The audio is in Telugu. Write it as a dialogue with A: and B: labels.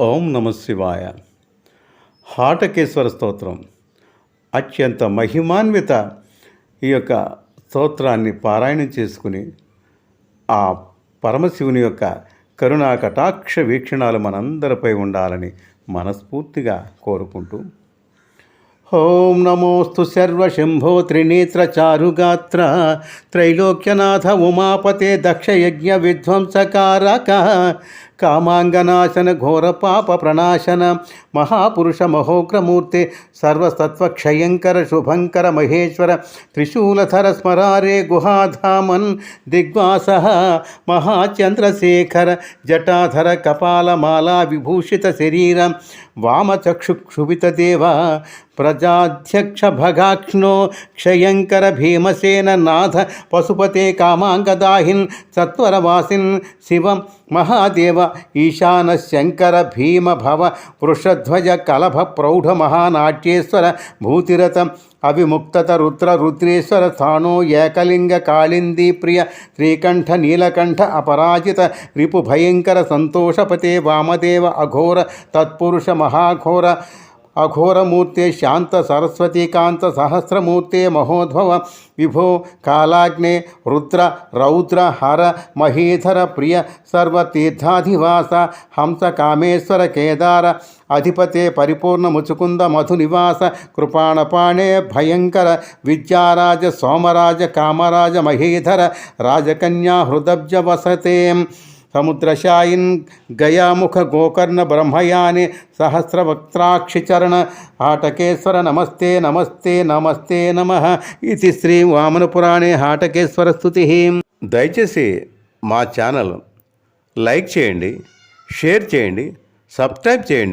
A: ఓం నమ శివాయ. హాటకేశ్వర స్తోత్రం. అత్యంత మహిమాన్విత ఈ యొక్క స్తోత్రాన్ని పారాయణం చేసుకుని ఆ పరమశివుని యొక్క కరుణా కటాక్ష వీక్షణాలు మనందరిపై ఉండాలని మనస్ఫూర్తిగా కోరుకుంటూ. ఓం నమోస్తు సర్వశంభో త్రినేత్రచారుగాత్ర త్రైలోక్యనాథ ఉమాపతే దక్షయజ్ఞ విధ్వంసకారక కామాంగనాశన ఘోర పాప ప్రణాశన మహాపురుష మహోగ్రమూర్తి సర్వసత్వక్షయంకర శుభంకర మహేశ్వర త్రిశూలధర స్మరారే గుహాధామన్ దిగ్వాస మహాచంద్రశేఖర జటాధర కపాలమాలా విభూషిత శరీరం వామచక్షుక్షుభితదేవ ప్రజాధ్యక్ష భగాక్ష్ణో క్షయంకర భీమసేన నాథ పశుపతే కామాంగదాహిన్ సత్వరవాసిన్ శివం మహాదేవ ఈశాన శంకర భీమ భవ వృషధ్వజ కలభ ప్రౌఢ మహానాట్యేశ్వర భూతిరథం అవిముక్తత రుద్ర రుద్రేశ్వర స్థానో ఏకలింగ కాళిందీ ప్రియ శ్రీకంఠ నీలకంఠ అపరాజిత రిపు భయంకర సంతోషపతే వామదేవ అఘోర తత్పురుష మహాఘోర అఘోరమూర్తే శాంత సరస్వతీకాంత సహస్రమూర్తే మహోద్భవ విభో కాలాగ్నే రుద్ర రౌద్ర హర మహీధర ప్రియ సర్వతీర్థాధివాస హంస కామేశ్వర కేదార అధిపతే పరిపూర్ణ ముచుకుంద మధు నివాస కృపాణపాణే భయంకర విద్యారాజ సోమరాజ కామరాజ మహీధర రాజకన్యా హృదబ్జ వసతే సముద్రశాయిన్ గయాముఖ గోకర్ణ బ్రహ్మయాని సహస్రవక్త్రాక్షిచరణ హాటకేశ్వర నమస్తే నమస్తే నమస్తే నమ ఇది శ్రీ వామనపురాణే హాటకేశ్వర స్థుతి. దయచేసి మా ఛానల్ లైక్ చేయండి షేర్ చేయండి సబ్స్క్రైబ్ చేయండి.